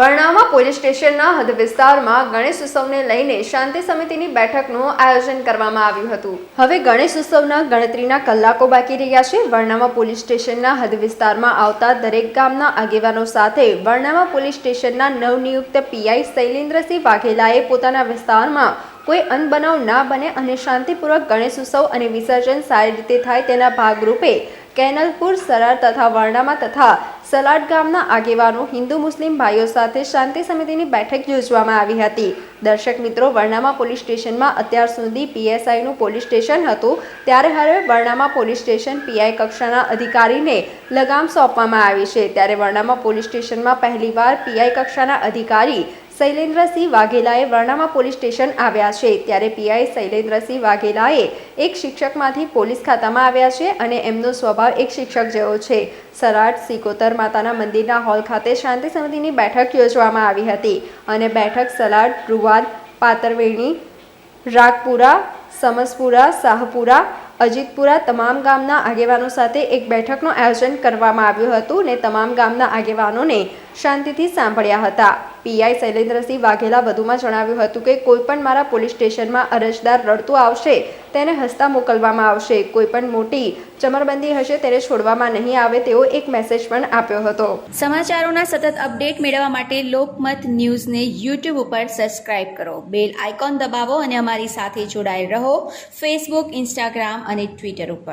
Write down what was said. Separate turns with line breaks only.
વર્ણામાં police સ્ટેશનના હદ વિસ્તારમાં ગણેશ ઉત્સવને લઈને શાંતિ સમિતિની બેઠકનું આયોજન કરવામાં આવ્યું હતું. હવે ગણેશ ઉત્સવના ગણતરીના કલાકો બાકી રહ્યા છે. વર્ણામાં પોલીસ સ્ટેશનના હદ વિસ્તારમાં આવતા દરેક ગામના આગેવાનો સાથે વર્ણામાં પોલીસ સ્ટેશનના નવનિયુક્ત પીઆઈ શૈલેન્દ્રસિંહ વાઘેલાએ પોતાના વિસ્તારમાં કોઈ અનબનાવ ના બને અને શાંતિપૂર્વક ગણેશ ઉત્સવ અને વિસર્જન સારી રીતે થાય તેના ભાગરૂપે કેનલપુર, સરાર તથા વર્ણામાં તથા સલાડ ગામના આગેવાનો હિન્દુ મુસ્લિમ ભાઈઓ સાથે શાંતિ સમિતિની બેઠક યોજવામાં આવી હતી. દર્શક મિત્રો, વર્ણામાં પોલીસ સ્ટેશનમાં અત્યાર સુધી પીએસઆઈનું પોલીસ સ્ટેશન હતું, ત્યારે હવે વર્ણામાં પોલીસ સ્ટેશન પીઆઈ કક્ષાના અધિકારીને લગામ સોંપવામાં આવી છે. ત્યારે વર્ણામાં પોલીસ સ્ટેશનમાં પહેલીવાર પીઆઈ કક્ષાના અધિકારી શૈલેન્દ્રસિંહ વાઘેલાએ વર્ણામાં પોલીસ સ્ટેશન આવ્યા છે. ત્યારે પીઆઈ શૈલેન્દ્રસિંહ વાઘેલાએ એક શિક્ષકમાંથી પોલીસ ખાતામાં આવ્યા છે અને એમનો સ્વભાવ એક શિક્ષક જેવો છે. સરાટ સિકોતર માતાના મંદિરના હોલ ખાતે શાંતિ સમિતિની બેઠક યોજવામાં આવી હતી અને બેઠક સલાડ, રૂવાદ, પાતરવેણી, રાગપુરા, સમસપુરા, શાહપુરા અજીતપુરા તમામ ગામના આગેવાનો સાથે એક બેઠકનું આયોજન કરવામાં આવ્યું હતું ને તમામ ગામના આગેવાનોને શાંતિથી સાંભળ્યા હતા. પીઆઈ શૈલેન્દ્રસિંહ વાઘેલા વધુમાં જણાવ્યું હતું કે, કોઈપણ મારા પોલીસ સ્ટેશનમાં અરજદાર રડતું આવશે, તેને હસતા મોકલવામાં આવશે. કોઈપણ મોટી ચમરબંધી હશે, તેને છોડવામાં નહીં આવે તેવો એક મેસેજ પણ આપ્યો હતો.
સમાચારોના સતત અપડેટ મેળવવા માટે લોકમત ન્યૂઝને યુટ્યુબ ઉપર સબસ્ક્રાઇબ કરો. બેલ આઇકોન દબાવો અને અમારી સાથે જોડાયેલ રહો. ફેસબુક, ઇન્સ્ટાગ્રામ અને ટ્વિટર ઉપર.